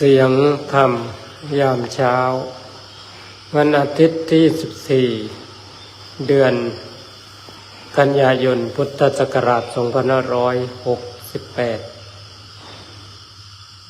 เสียงธรรมยามเช้า วันอาทิตย์ที่ 14 เดือน กันยายนพุทธศักราช2568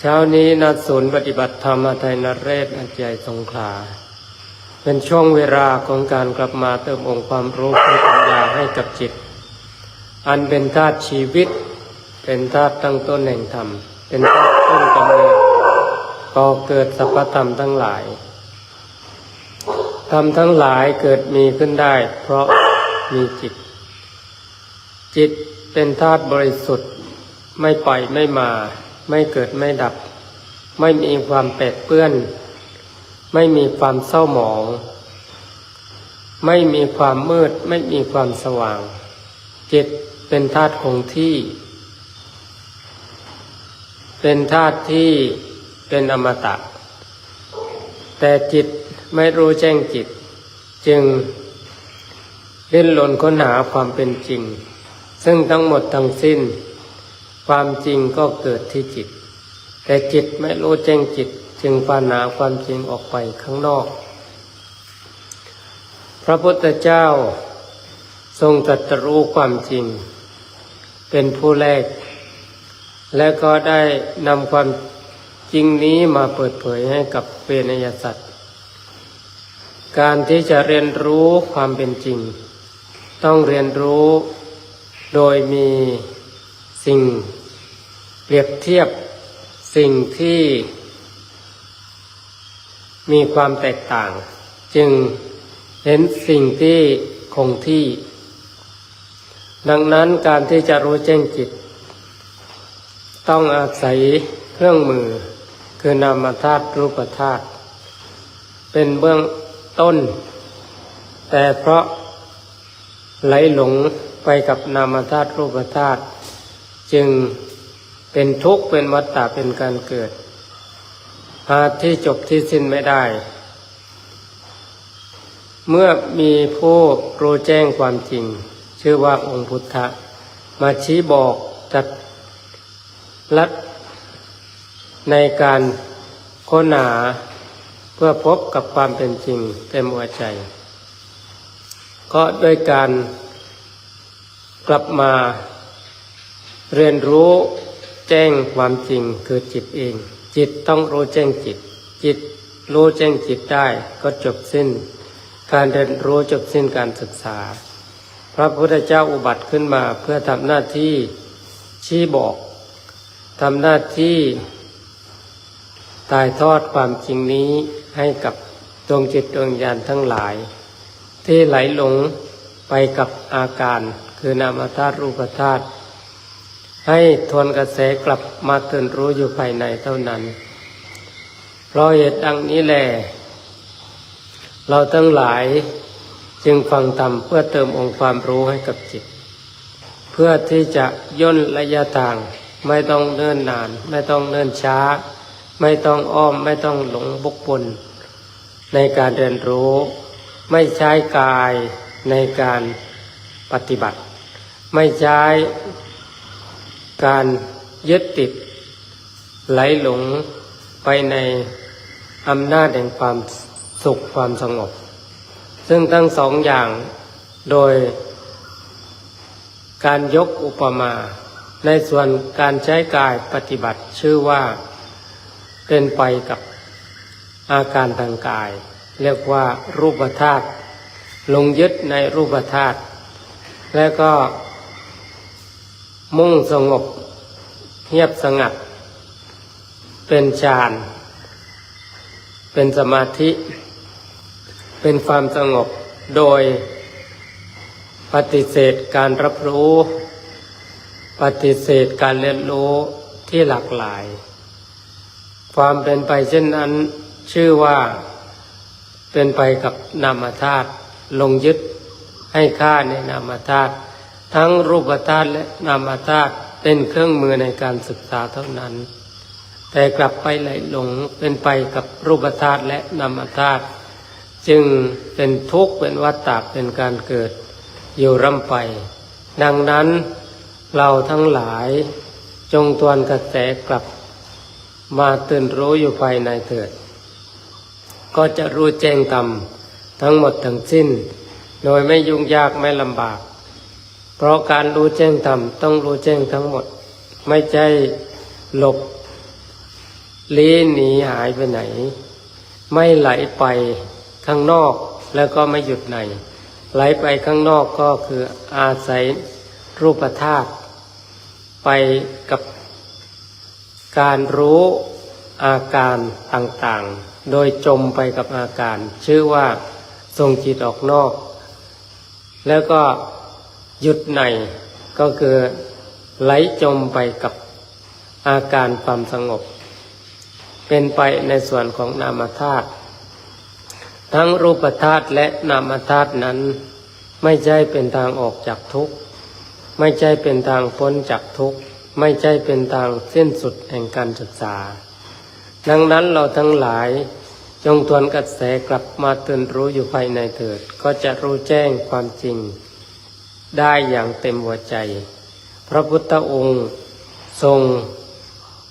เช้านี้ณศูนย์ปฏิบัติธรรมไทยนเรศอันใหญ่สงขลา เป็นช่วงเวลาของการกลับมาเติมองค์ความรู้และปัญญาให้กับจิต อันเป็นธาตุชีวิต เป็นธาตุตั้งต้นแห่งธรรม เป็นธาตุต้นกำ ก่อเกิดสรรพธรรมทั้งหลายธรรมทั้งหลายเกิดมีขึ้นได้ เพราะมีจิต จิตเป็นธาตุบริสุทธิ์ ไม่ไปไม่มา ไม่เกิดไม่ดับ ไม่มีความแปดเปื้อน ไม่มีความเศร้าหมอง ไม่มีความมืด ไม่มีความสว่าง จิตเป็นธาตุคงที่ เป็นธาตุที่ เป็นอมตะ แต่จิตไม่รู้แจ้งจิต จึงดิ้นรนค้นหาความเป็นจริง ซึ่งทั้งหมดทั้งสิ้น ความจริงก็เกิดที่จิต แต่จิตไม่รู้แจ้งจิต จึงปาหนาความจริงออกไปข้างนอก พระพุทธเจ้าทรงตรัสรู้ความจริง เป็นผู้แรก และก็ได้นำความ จริงนี้มาเปิดเผยให้กับเวนยสัตว์ การที่จะเรียนรู้ความเป็นจริง ต้องเรียนรู้โดยมีสิ่ง เปรียบเทียบสิ่งที่มีความแตกต่าง จึงเห็นสิ่งที่คงที่ ดังนั้นการที่จะรู้แจ้งจิต ต้องอาศัยเครื่องมือ คือนามธาตุรูปธาตุเป็นเบื้องต้น แต่เพราะไหลหลงไปกับนามธาตุรูปธาตุจึงเป็นทุกข์เป็นวัฏฏะเป็นการเกิด หาที่จบที่สิ้นไม่ได้ เมื่อมีผู้รู้แจ้งความจริง ชื่อว่าองค์พุทธะมาชี้บอกจัดลัด ในการค้นหาเพื่อพบกับความเป็นจริงเต็มหัวใจ ก็ด้วยการกลับมาเรียนรู้แจ้งความจริงคือจิตเอง จิตต้องรู้แจ้งจิต จิตรู้แจ้งจิตได้ก็จบสิ้น การเรียนรู้จบสิ้นการศึกษา พระพุทธเจ้าอุบัติขึ้นมาเพื่อทำหน้าที่ชี้บอกทำหน้าที่ ตายทอดความจริงนี้ให้กับดวงจิตดวงญาณทั้งหลาย ที่ไหลหลงไปกับอาการคือนามธาตุรูปธาตุให้ทวนกระแสกลับมาตื่นรู้อยู่ภายในเท่านั้น เพราะเหตุดังนี้แหละเราทั้งหลายจึงฟังธรรมเพื่อเติมองค์ความรู้ให้กับจิต เพื่อที่จะย่นระยะทางไม่ต้องเนิ่นนาน ไม่ต้องเนิ่นช้า ไม่ต้องอ้อมไม่ต้องหลงบุกปนในการเรียนรู้ ไม่ใช้กายในการปฏิบัติ ไม่ใช้การยึดติด ไหลหลงไปในอำนาจแห่งความสุขความสงบ ซึ่งทั้งสองอย่างโดยการยกอุปมา ในส่วนการใช้กายปฏิบัติชื่อว่า เป็นไปกับอาการทางกาย เรียกว่ารูปธาตุลงยึดในรูปธาตุและก็มุ่งสงบเงียบสงัด เป็นฌาน เป็นสมาธิ เป็นความสงบโดยปฏิเสธการรับรู้ ปฏิเสธการเรียนรู้ที่หลากหลาย ความเป็นไปเช่นนั้นชื่อว่า เป็นไปกับนามธาตุลงยึดให้ค่าในนามธาตุทั้งรูปธาตุและนามธาตุเป็นเครื่องมือในการศึกษาเท่านั้น แต่กลับไปไหลหลงเป็นไปกับรูปธาตุและนามธาตุจึงเป็นทุกข์เป็นวัฏฏะเป็นการเกิดอยู่ร่ำไป ดังนั้นเราทั้งหลายจงตวนกระแสกลับ มาตื่นรู้อยู่ภายในเถิด ก็จะรู้แจ้งธรรมทั้งหมดทั้งสิ้น โดยไม่ยุ่งยากไม่ลำบาก เพราะการรู้แจ้งธรรมต้องรู้แจ้งทั้งหมด ไม่ใช่หลบลี้หนีหายไปไหน ไม่ไหลไปข้างนอกแล้วก็ไม่หยุดใน ไหลไปข้างนอกก็คืออาศัยรูปธาตุไปกับ การรู้อาการต่างๆ โดยจมไปกับอาการ ชื่อว่าทรงจิตออกนอก แล้วก็หยุดในก็คือไหลจมไปกับอาการความสงบ เป็นไปในส่วนของนามธาตุทั้งรูปธาตุและนามธาตุนั้น ไม่ใช่เป็นทางออกจากทุกข์ ไม่ใช่เป็นทางพ้นจากทุกข์ ไม่ใช่เป็นทางเส้นสุดแห่งการศึกษา ดังนั้นเราทั้งหลายจงทวนกระแสกลับมาตื่นรู้อยู่ภายในเถิด ก็จะรู้แจ้งความจริง ได้อย่างเต็มหัวใจ พระพุทธองค์ทรง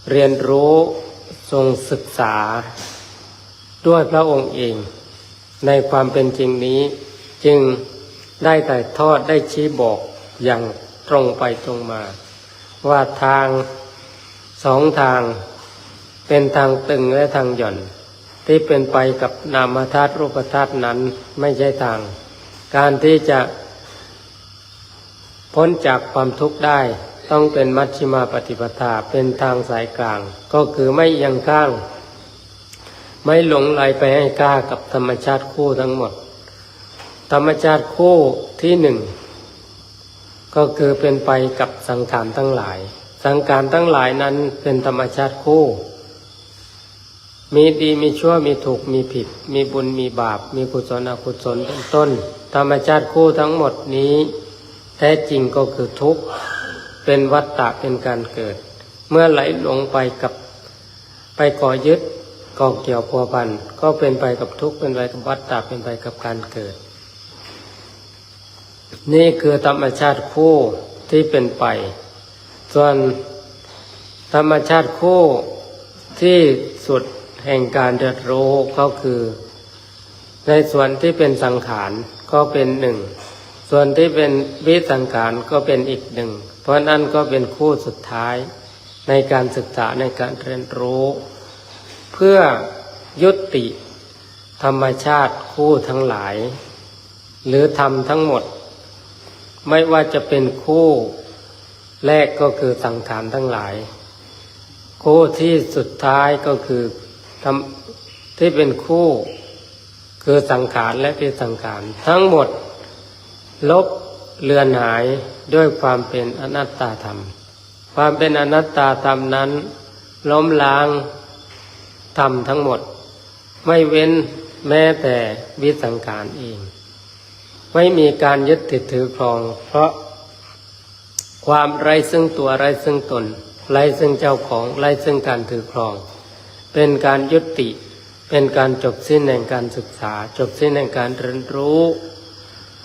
เรียนรู้ทรงศึกษา ด้วยพระองค์เอง ในความเป็นจริงนี้ จึงได้แต่ายทอดได้ชี้บอกอย่างตรงไปตรงมา ว่าทางสองทาง เป็นทางตึงและทางหย่อน ที่เป็นไปกับนามธาตุรูปธาตุนั้นไม่ใช่ทาง การที่จะพ้นจากความทุกข์ได้ต้องเป็นมัชฌิมาปฏิปทาเป็นทางสายกลาง ก็คือไม่ยังข้าง ไม่หลงไหลไปให้กล้ากับธรรมชาติคู่ทั้งหมด ธรรมชาติคู่ที่หนึ่ง ก็คือเป็นไปกับสังขารทั้งหลาย สังขารทั้งหลายนั้นเป็นธรรมชาติคู่ มีดีมีชั่วมีถูกมีผิด มีบุญมีบาป มีกุศลอกุศลเป็นต้น ธรรมชาติคู่ทั้งหมดนี้ แท้จริงก็คือทุกข์เป็นวัฏฏะเป็นการเกิด เมื่อไหลลงไปกับไปก่อยึดก่อเกี่ยวพัวพันก็เป็นไปกับทุกข์เป็นไปกับวัฏฏะเป็นไปกับการเกิด นี่คือธรรมชาติคู่ที่เป็นไป ส่วนธรรมชาติคู่ที่สุดแห่งการเดือดรู้ก็คือ ในส่วนที่เป็นสังขารก็เป็นหนึ่ง ส่วนที่เป็นวิสังขารก็เป็นอีกหนึ่ง เพราะนั่นก็เป็นคู่สุดท้ายในการศึกษาในการเรียนรู้ เพื่อยุติธรรมชาติคู่ทั้งหลาย หรือธรรมทั้งหมด ไม่ว่าจะเป็นคู่แรกก็คือสังขารทั้งหลาย คู่ที่สุดท้ายก็คือทำที่เป็นคู่คือสังขารและเป็นสังขารทั้งหมด ลบเลือนหายด้วยความเป็นอนัตตาธรรม ความเป็นอนัตตาธรรมนั้น ล้มล้างธรรมทั้งหมด ไม่เว้นแม้แต่วิสังขารเอง ไม่มีการยึดติดถือครอง เพราะความไร้ซึ่งตัวไร้ซึ่งตน ไร้ซึ่งเจ้าของไร้ซึ่งการถือครอง เป็นการยุติ เป็นการจบสิ้นแห่งการศึกษา จบสิ้นแห่งการเรียนรู้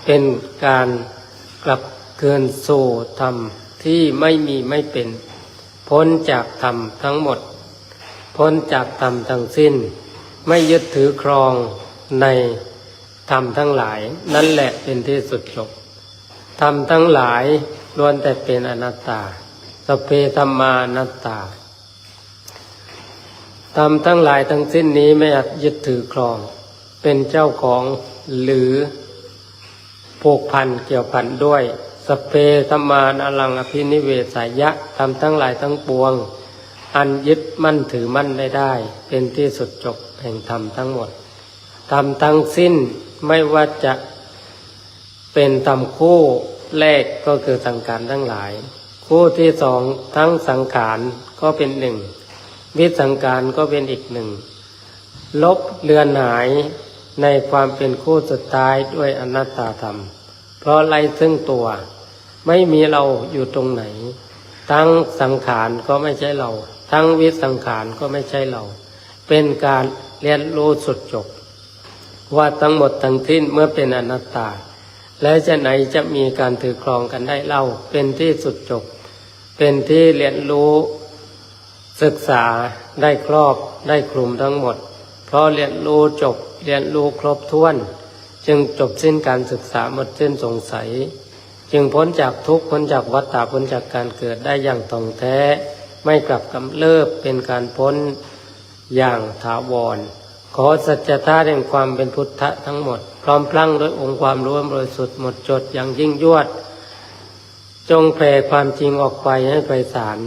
เป็นการกลับเกินสู่ธรรมที่ไม่มีไม่เป็น พ้นจากธรรมทั้งหมด พ้นจากธรรมทั้งสิ้น ไม่ยึดถือครองใน ธรรมทั้งหลาย นั่นแหละเป็นที่สุดจบธรรมทั้งหลายล้วนแต่เป็นอนัตตา สเพธรรมานัตตาธรรมทั้งหลายทั้งสิ้นนี้ไม่อาจยึดถือครอง เป็นเจ้าของหรือผูกพันเกี่ยวพันด้วย สเพธรรมานาลังอภินิเวสายะทำทั้งหลายทั้งปวง อันยึดมั่นถือมั่นไม่ได้ เป็นที่สุดจบแห่งธรรมทั้งหมดธรรมทั้งสิ้น ไม่ว่าจะเป็นธรรมคู่แรกก็คือสังขารทั้งหลาย คู่ที่สองทั้งสังขารก็เป็นหนึ่งวิสังขารก็เป็นอีกหนึ่งลบเลือนหายในความเป็นคู่สุดท้ายด้วยอนัตตาธรรม เพราะไรซึ่งตัว ไม่มีเราอยู่ตรงไหน ทั้งสังขารก็ไม่ใช่เรา ทั้งวิสังขารก็ไม่ใช่เรา เป็นการเรียนรู้สุดจบ ว่าทั้งหมดทั้งทิ้นเมื่อเป็นอนัตตา แล้วจะไหนจะมีการถือครองกันได้เล่า เป็นที่สุดจบ เป็นที่เรียนรู้ศึกษาได้ครอบได้คลุมทั้งหมด เพราะเรียนรู้จบเรียนรู้ครบถ้วน จึงจบสิ้นการศึกษาหมดสิ้นสงสัย จึงพ้นจากทุกข์พ้นจากวัฏฏะพ้นจากการเกิดได้อย่างตรงแท้ ไม่กลับกำเริบเป็นการพ้นอย่างถาวร ขอสัจธาแห่งความเป็นพุทธะทั้งหมด พร้อมพลังด้วยองค์ความรู้บริสุทธิ์หมดจดอย่างยิ่งยวด จงแผ่ความจริงออกไปให้ไพศาล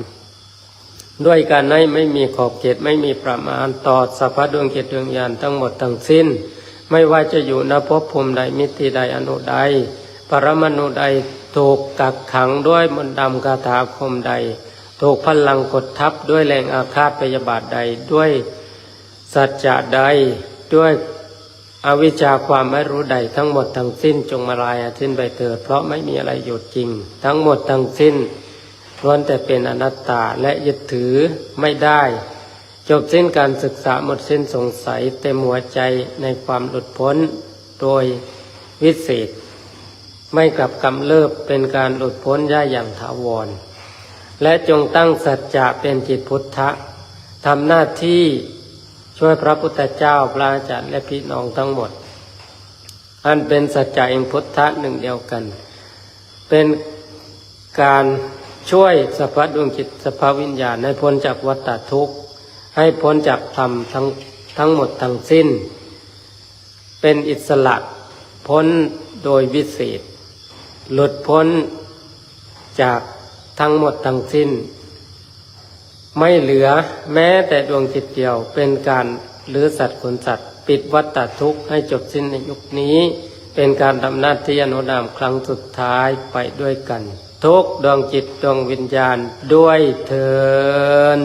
ด้วยการให้ไม่มีขอบเขตไม่มีประมาณต่อสรรพดวงเกตดวงยานทั้งหมดทั้งสิ้น ไม่ว่าจะอยู่ณภพภูมิใดมิติใดอนุใด ปรมาณุใดถูกกักขังด้วยมนต์ดำคาถาคมใด ถูกพลังกดทับด้วยแรงอาฆาตพยาบาทใดด้วย สัจจะใดด้วยอวิชชาความไม่รู้ใดทั้งหมดทั้งสิ้นจงมาลายสิ้นไปเถิดเพราะไม่มีอะไรอยู่จริง ทั้งหมดทั้งสิ้นล้วนแต่เป็นอนัตตาและยึดถือไม่ได้ จบสิ้นการศึกษาหมดสิ้นสงสัยเต็มหัวใจในความหลุดพ้นโดยวิเศษ ไม่กลับกำเริบเป็นการหลุดพ้นย่าอย่างถาวร และจงตั้งสัจจะเป็นจิตพุทธะทำหน้าที่ ช่วยพระพุทธเจ้าพระอาจารย์และพี่น้องทั้งหมด อันเป็นสัจจะเองพุทธะหนึ่งเดียวกัน เป็นการช่วยสภาพดวงจิตสภาพวิญญาณให้พ้นจากวัฏทุกข์ ให้พ้นจากธรรมทั้งทั้งหมดทั้งสิ้น เป็นอิสระพ้นโดยวิเศษ หลุดพ้นจากทั้งหมดทั้งสิ้น ไม่เหลือแม้แต่ดวงจิตเดียวเป็นการหรือสัตว์ขนสัตว์ ปิดวัฏฏทุกข์ให้จบสิ้นในยุคนี้ เป็นการทำหน้าที่อนุนามครั้งสุดท้ายไปด้วยกัน ทุกดวงจิตดวงวิญญาณด้วยเทิน